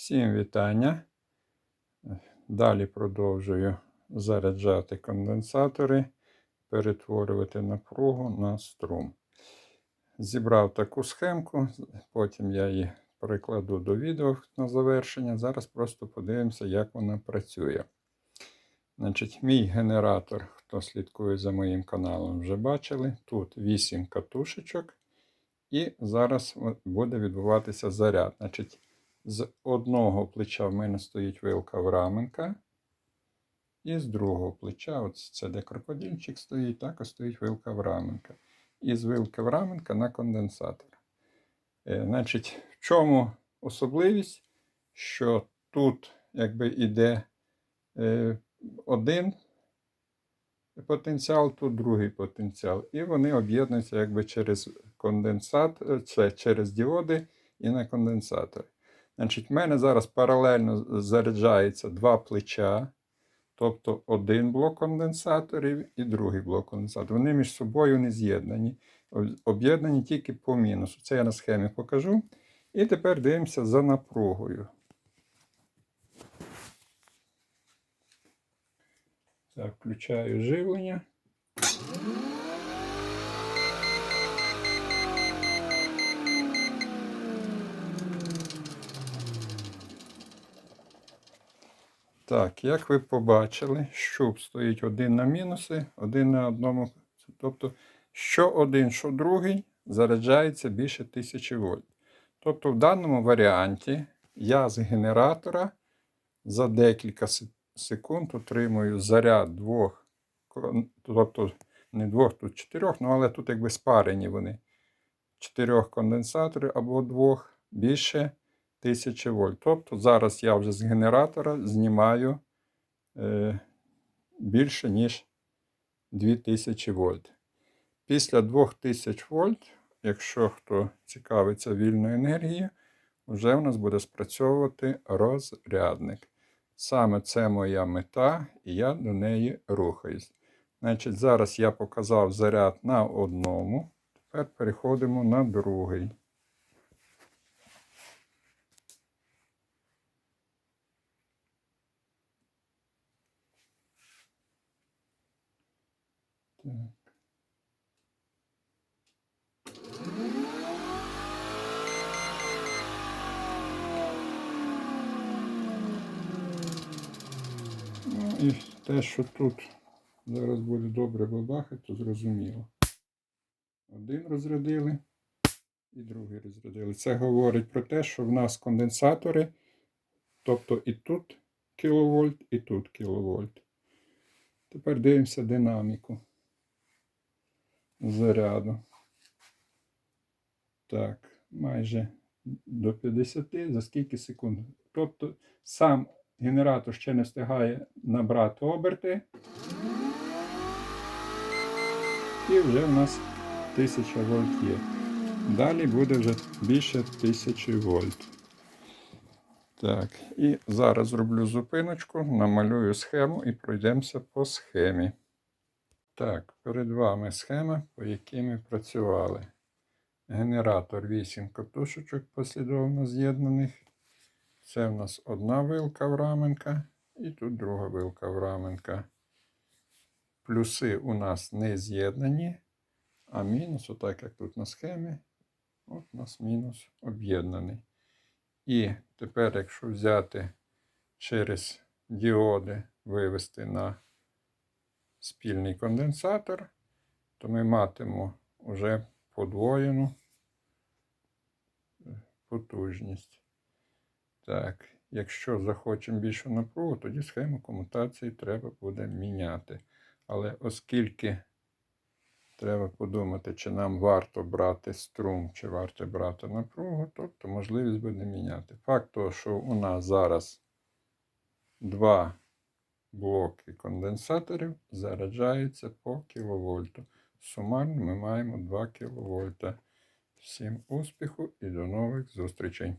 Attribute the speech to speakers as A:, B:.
A: Всім вітання. Далі продовжую заряджати конденсатори, перетворювати напругу на струм. Зібрав таку схемку, потім я її перекладу до відео на завершення. Зараз просто подивимося, як вона працює. Значить, Мій генератор, хто слідкує за моїм каналом, вже бачили. Тут 8 катушечок. І зараз буде відбуватися заряд. Значить, з одного плеча в мене стоїть вилка враменка. І з другого плеча, от це де крокодильчик стоїть, також стоїть вилка враменка. І з вилки враменка на конденсатор. Е, значить, в чому особливість? Що тут якби іде е, один потенціал, тут другий потенціал. І вони об'єднуються якби через конденсат, е, це через діоди і на конденсатори. Значить, в мене зараз паралельно заряджається два плеча, тобто один блок конденсаторів і другий блок конденсаторів. Вони між собою не з'єднані. Об'єднані тільки по мінусу. Це я на схемі покажу. І тепер дивимося за напругою. Так, включаю живлення. Так, як ви побачили, щуп стоїть один на мінуси, один на одному. Тобто, що один, що другий заряджається більше 1000 вольт. Тобто, в даному варіанті я з генератора за декілька секунд отримую заряд двох, тобто не двох, тут чотирьох, ну але тут якби спарені вони. Чотирьох конденсаторів або двох більше 1000 вольт. Тобто зараз я вже з генератора знімаю е, більше, ніж 2000 вольт. Після 2000 вольт, якщо хто цікавиться вільною енергією, вже у нас буде спрацьовувати розрядник. Саме це моя мета, і я до неї рухаюсь. Значить, Зараз я показав заряд на одному. Тепер переходимо на другий. Так. Ну і те, що тут зараз буде добре бабахати, то зрозуміло. Один розрядили і другий розрядили. Це говорить про те, що в нас конденсатори, тобто і тут кіловольт, і тут кіловольт. Тепер дивимося динаміку заряду. Так, майже до 50 за скільки секунд. Тобто сам генератор ще не встигає набрати оберти. І вже в нас 1000 вольт є. Далі буде вже більше 1000 вольт. Так, і зараз зроблю зупиночку, намалюю схему і пройдемося по схемі. Так, перед вами схема, по якій ми працювали. Генератор 8 катушечок послідовно з'єднаних. Це в нас одна вилка враменка і тут друга вилка враменка. Плюси у нас не з'єднані, а мінус, отак як тут на схемі, от у нас мінус об'єднаний. І тепер, якщо взяти через діоди, вивести на спільний конденсатор, то ми матимемо вже подвоєну потужність. Так, якщо захочемо більшу напругу, тоді схему комутації треба буде міняти. Але оскільки треба подумати, чи нам варто брати струм, чи варто брати напругу, тобто можливість буде міняти. Факт того, що у нас зараз два блоки конденсаторів заряджаються по кіловольту. Сумарно ми маємо 2 кВт. Всім успіху і до нових зустрічей!